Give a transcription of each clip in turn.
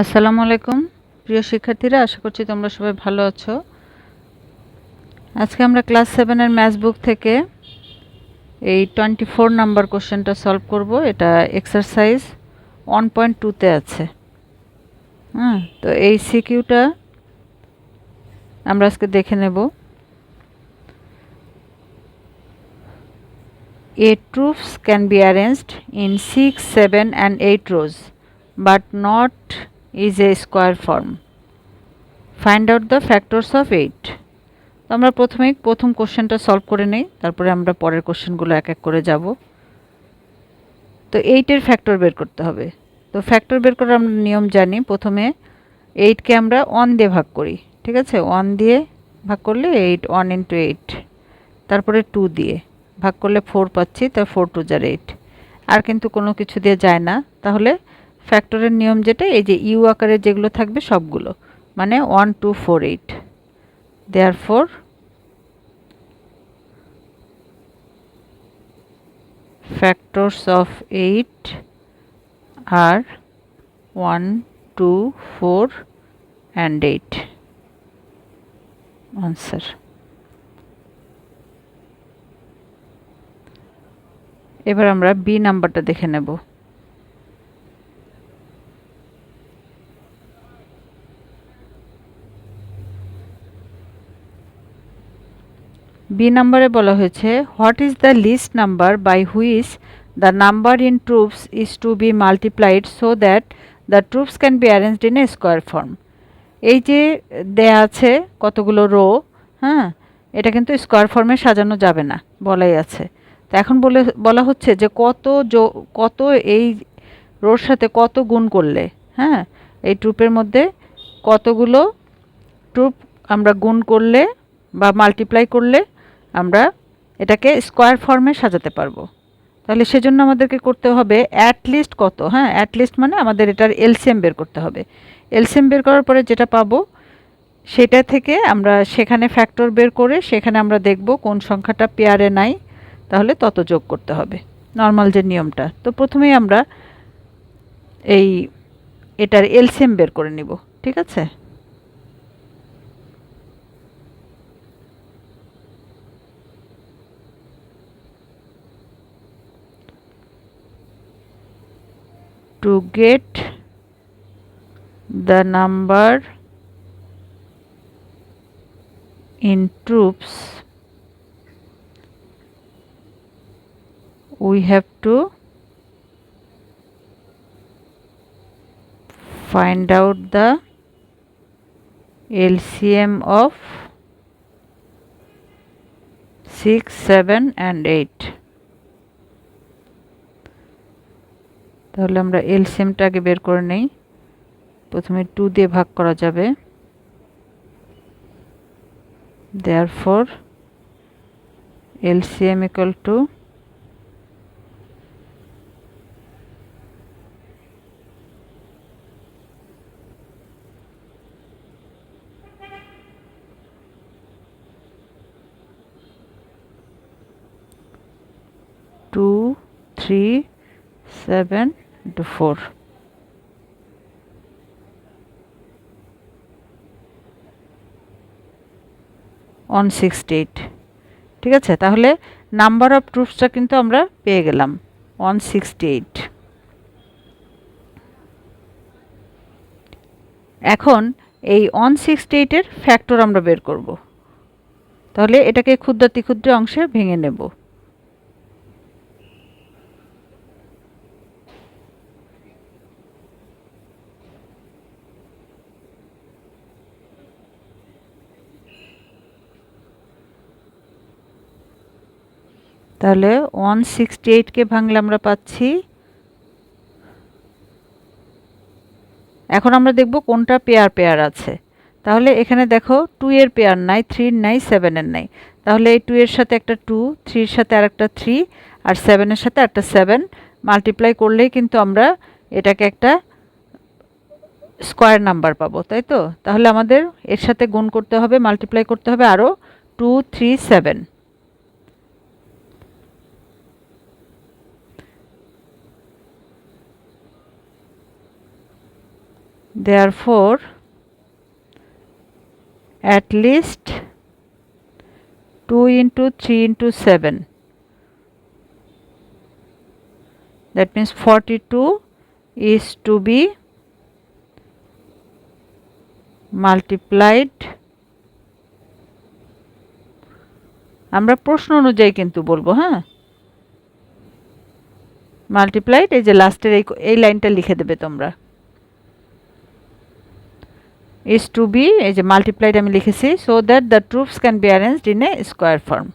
আসসালামু আলাইকুম। প্রিয় শিক্ষার্থীরা আশা করছি তোমরা সবাই ভালো আছো। আজকে আমরা ক্লাস সেভেনের ম্যাথস বুক থেকে এই টোয়েন্টি ফোর নাম্বার কোশ্চেনটা সলভ করব। এটা এক্সারসাইজ ওয়ান পয়েন্ট টুতে আছে। হ্যাঁ তো এই সিকিউটা আমরা আজকে দেখে নেব। A troops can be arranged in 6, 7 and 8 rows but not is a square form. Find out the factors of 8. তো আমরা প্রথমেই প্রথম কোশ্চেনটা সলভ করে নেই, তারপরে আমরা পরের কোশ্চেনগুলো এক এক করে যাব। তো এইটের ফ্যাক্টর বের করতে হবে। তো ফ্যাক্টর বের করার আমরা নিয়ম জানি, প্রথমে এইটকে আমরা ওয়ান দিয়ে ভাগ করি, ঠিক আছে? ওয়ান দিয়ে ভাগ করলে এইট ওয়ান ইন্টু এইট তারপরে টু দিয়ে ভাগ করলে ফোর পাচ্ছি তার ফোর টু যার এইট আর কিন্তু কোনো কিছু দিয়ে যায় না। তাহলে ফ্যাক্টরের নিয়ম যেটা এই যে ইউ আকারে যেগুলো থাকবে সবগুলো মানে one two four eight therefore factors of 8 are 1 2 4 and 8 answer এবার আমরা বি নাম্বারটা দেখে নেব। বি নাম্বারে বলা হয়েছে what is the least number by which the number in troops is to be multiplied so that the troops can be arranged in a square form এই যে দেয়া আছে কতগুলো রো হ্যাঁ এটা কিন্তু স্কোয়ার ফর্মে সাজানো যাবে না, বলাই আছে। তো এখন বলে, বলা হচ্ছে যে কত কত এই রোর সাথে কত গুণ করলে হ্যাঁ এই ট্রুপের মধ্যে কতগুলো ট্রুপ আমরা গুণ করলে বা মাল্টিপ্লাই করলে আমরা এটাকে স্কোয়ার ফর্মে সাজাতে পারব। তাহলে সেজন্য আমাদেরকে করতে হবে অ্যাটলিস্ট কত? হ্যাঁ অ্যাটলিস্ট মানে আমাদের এটার এলসিএম বের করতে হবে। এলসিএম বের করার পরে যেটা পাবো, সেটা থেকে আমরা সেখানে ফ্যাক্টর বের করে সেখানে আমরা দেখব কোন সংখ্যাটা পেয়ারে নাই, তাহলে তত যোগ করতে হবে। নর্মাল যে নিয়মটা। তো প্রথমেই আমরা এই এটার এলসিএম বের করে নিব। ঠিক আছে? To get the number in troops we have to find out the LCM of 6, 7 and 8. তাহলে আমরা এলসিএমটা আগে বের করে নেই। প্রথমে টু দিয়ে ভাগ করা যাবে। Therefore LCM equal to two three seven into four one sixty eight ঠিক আছে? তাহলে নাম্বার অফ ট্রুপসটা কিন্তু আমরা পেয়ে গেলাম। ওয়ান সিক্সটি এইট এখন এই ওয়ান সিক্সটি এইটের ফ্যাক্টর আমরা বের করব। তাহলে এটাকে ক্ষুদ্রাতি ক্ষুদ্র অংশে ভেঙে নেব। তাহলে ওয়ান সিক্সটি এইটকে ভাঙলে আমরা পাচ্ছি। এখন আমরা দেখব কোনটা পেয়ার পেয়ার আছে। তাহলে এখানে দেখো টু এর পেয়ার নাই থ্রির নাই সেভেনের নাই। তাহলে এই টু এর সাথে একটা টু থ্রির সাথে আর একটা থ্রি আর সেভেনের সাথে একটা সেভেন মাল্টিপ্লাই করলেই কিন্তু আমরা এটাকে একটা স্কোয়ার নাম্বার পাবো, তাই তো? তাহলে আমাদের এর সাথে গুণ করতে হবে মাল্টিপ্লাই করতে হবে আরও two three seven therefore at least 2 into 3 into 7 that means 42 is to be multiplied আমরা প্রশ্ন অনুযায়ী কিন্তু বলব হ্যাঁ মাল্টিপ্লাইড এই যে লাস্টের এই লাইনটা লিখে দেবে তোমরা is to be এই যে মাল্টিপ্লাইড আমি লিখেছি so that the troops can be arranged in a square form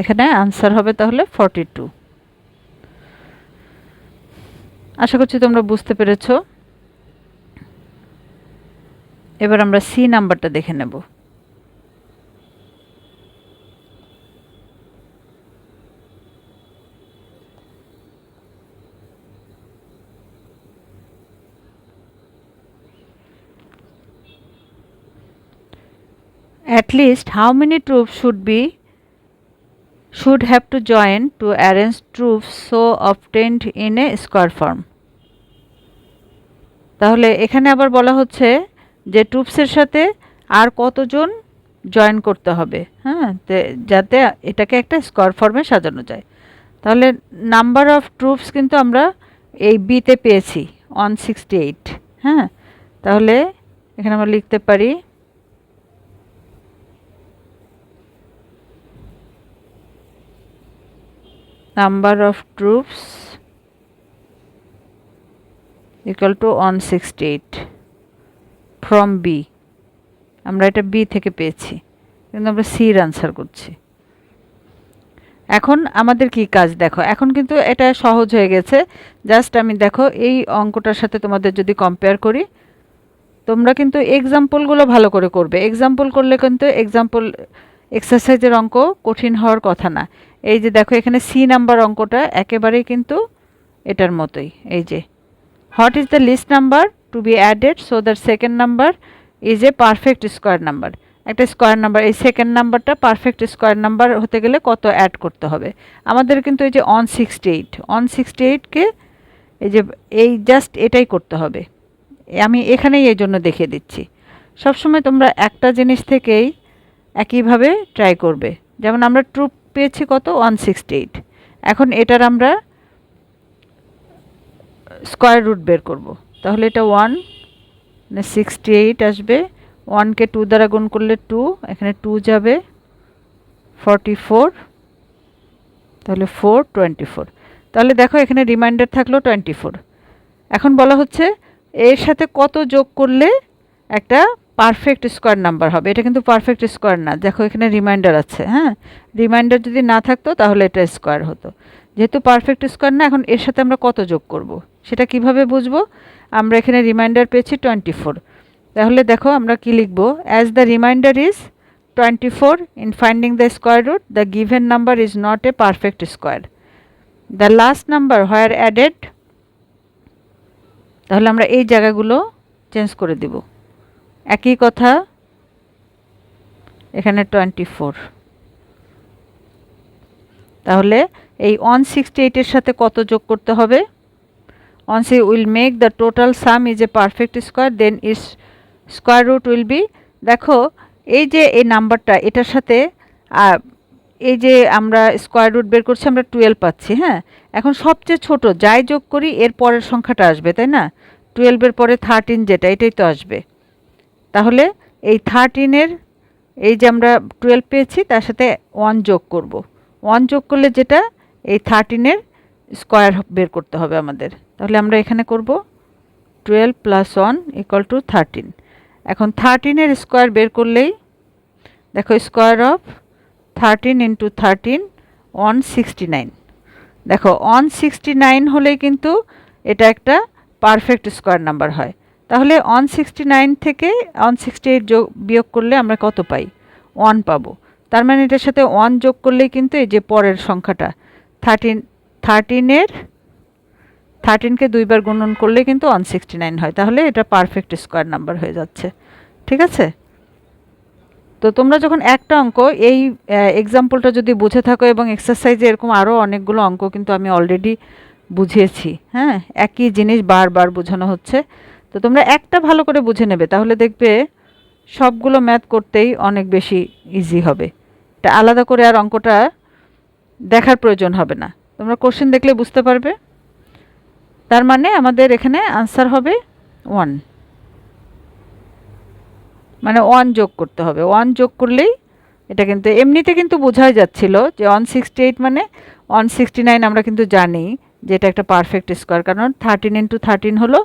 এখানে আনসার হবে তাহলে ফর্টি টু আশা করছি তোমরা বুঝতে পেরেছ। এবার আমরা সি নাম্বারটা দেখে নেব। At least how many troops should be should have to join to arrange troops so obtained in a square form. তাহলে এখানে আবার বলা হচ্ছে যে ট্রুপসের সাথে আর কতজন জয়েন করতে হবে হ্যাঁ? যাতে এটাকে একটা স্কোয়ার ফর্মে সাজানো যায়। তাহলে নাম্বার অফ ট্রুপস কিন্তু আমরা এই বিতে পেয়েছি ওয়ান সিক্সটি এইট হ্যাঁ? তাহলে এখানে আমরা লিখতে পারি number of troops equal to 168 from B আমরা এটা বি থেকে পেয়েছি। কিন্তু আমরা সির আনসার করছি। এখন আমাদের কি কাজ? দেখো, এখন কিন্তু এটা সহজ হয়ে গেছে। জাস্ট আমি দেখো, এই অঙ্কটার সাথে তোমাদের যদি কম্পেয়ার করি, তোমরা কিন্তু এক্সাম্পলগুলো ভালো করে করবে। এক্সাম্পল করলে কিন্তু এক্সাম্পল এক্সারসাইজের অঙ্ক কঠিন হওয়ার কথা না। এই যে দেখো, এখানে সি নাম্বার অঙ্কটা একেবারেই কিন্তু এটার মতোই। এই যে what is the least number to be added so that second number is a perfect square number একটা স্কোয়ার নাম্বার এই সেকেন্ড নাম্বারটা পারফেক্ট স্কোয়ার নাম্বার হতে গেলে কত অ্যাড করতে হবে? আমাদের কিন্তু এই যে on sixty eight on sixty এইটকে এই যে, এই জাস্ট এটাই করতে হবে। আমি এখানেই এই জন্য দেখিয়ে দিচ্ছি। সবসময় তোমরা একটা জিনিস থেকেই একইভাবে ট্রাই করবে। যেমন আমরা ট্রুপ পেয়েছি কত? ওয়ান সিক্সটি এইট এখন এটার আমরা স্কোয়ার রুট বের করব। তাহলে এটা ওয়ান সিক্সটি এইট আসবে। ওয়ানকে টু দ্বারা গুণ করলে টু এখানে টু যাবে। ফর্টি ফোর তাহলে ফোর টোয়েন্টি ফোর তাহলে দেখো এখানে রিমাইন্ডার থাকল টোয়েন্টি ফোর এখন বলা হচ্ছে এর সাথে কত যোগ করলে একটা পারফেক্ট স্কোয়ার নাম্বার হবে। এটা কিন্তু পারফেক্ট স্কোয়ার না। দেখো, এখানে রিমাইন্ডার আছে হ্যাঁ? রিমাইন্ডার যদি না থাকতো, তাহলে এটা স্কোয়ার হতো। যেহেতু পারফেক্ট স্কোয়ার না, এখন এর সাথে আমরা কত যোগ করব। সেটা কীভাবে বুঝব? আমরা এখানে রিমাইন্ডার পেয়েছি টোয়েন্টি ফোর তাহলে দেখো, আমরা কি লিখব? As the remainder is twenty four in finding the square root the given number is not a perfect square the least number where added তাহলে আমরা এই জায়গাগুলো চেঞ্জ করে দিব। একই কথা। এখানে টোয়েন্টি ফোর তাহলে এই ওয়ান সিক্সটি এইটের সাথে কত যোগ করতে হবে? One see will make the total sum is a perfect square then its square root will be দেখো, এই যে এই নাম্বারটা, এটার সাথে এই যে আমরা স্কোয়ার রুট বের করছি, আমরা টুয়েলভ পাচ্ছি হ্যাঁ? এখন সবচেয়ে ছোট, যাই যোগ করি, এর পরের সংখ্যাটা আসবে, তাই না? টুয়েলভের পরে থার্টিন যেটা, এটাই তো আসবে। তাহলে এই থার্টিনের এই যে আমরা টুয়েলভ পেয়েছি, তার সাথে ওয়ান যোগ করব। ওয়ান যোগ করলে যেটা, এই থার্টিনের স্কোয়ার বের করতে হবে আমাদের। তাহলে আমরা এখানে করব twelve plus one equal to thirteen এখন থার্টিনের স্কোয়ার বের করলেই, দেখো square of thirteen into thirteen one sixty nine দেখো ওয়ান সিক্সটি নাইন হলেই কিন্তু এটা একটা পারফেক্ট স্কোয়ার নাম্বার হয়। তাহলে ওয়ান সিক্সটি নাইন থেকে ওয়ান সিক্সটি এইট যোগ বিয়োগ করলে আমরা কত পাই? ওয়ান পাবো। তার মানে এটার সাথে ওয়ান যোগ করলেই কিন্তু এই যে পরের সংখ্যাটা থার্টিন থার্টিনের থার্টিনকে দুইবার গুণন করলে কিন্তু ওয়ান সিক্সটি নাইন হয়। তাহলে এটা পারফেক্ট স্কোয়ার নাম্বার হয়ে যাচ্ছে। ঠিক আছে? তো তোমরা যখন একটা অঙ্ক, এই এক্সাম্পলটা যদি বুঝে থাকো এবং এক্সারসাইজে এরকম আরও অনেকগুলো অঙ্ক কিন্তু আমি অলরেডি বুঝিয়েছি হ্যাঁ? একই জিনিস বারবার বোঝানো হচ্ছে। তো তোমরা একটা ভালো করে বুঝে নেবে, তাহলে দেখবে সবগুলো ম্যাথ করতেই অনেক বেশি ইজি হবে। এটা আলাদা করে আর অঙ্কটা দেখার প্রয়োজন হবে না। তোমরা কোশ্চেন দেখলে বুঝতে পারবে। তার মানে আমাদের এখানে আনসার হবে ওয়ান মানে ওয়ান যোগ করতে হবে। ওয়ান যোগ করলেই এটা কিন্তু, এমনিতে কিন্তু বোঝাই যাচ্ছিল যে ওয়ান সিক্সটি এইট মানে ওয়ান সিক্সটি নাইন আমরা কিন্তু জানি যে এটা একটা পারফেক্ট স্কোয়ার কারণ থার্টিন ইন্টু থার্টিন হলো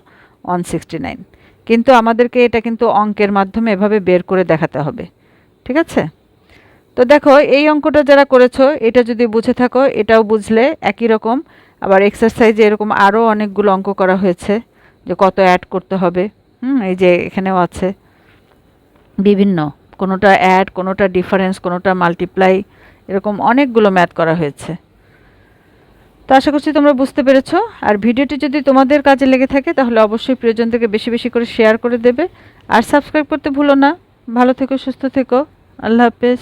ওয়ান সিক্সটি নাইন কিন্তু আমাদেরকে এটা কিন্তু অঙ্কের মাধ্যমে এভাবে বের করে দেখাতে হবে। ঠিক আছে? তো দেখো, এই অঙ্কটা যারা করেছ, এটা যদি বুঝে থাকো, এটাও বুঝলে একই রকম। আবার এক্সারসাইজে এরকম আরও অনেকগুলো অঙ্ক করা হয়েছে, যে কত অ্যাড করতে হবে। হুম, এই যে এখানেও আছে। বিভিন্ন, কোনোটা অ্যাড কোনোটা ডিফারেন্স কোনোটা মাল্টিপ্লাই এরকম অনেকগুলো ম্যাথ করা হয়েছে। তো আশা করছি তোমরা বুঝতে পেরেছ। আর ভিডিওটি যদি তোমাদের কাজে লেগে থাকে, তাহলে অবশ্যই প্রিয়জন থেকে বেশি বেশি করে শেয়ার করে দেবে। আর সাবস্ক্রাইব করতে ভুলো না। ভালো থেকো, সুস্থ থেকো। আল্লাহ হাফেজ।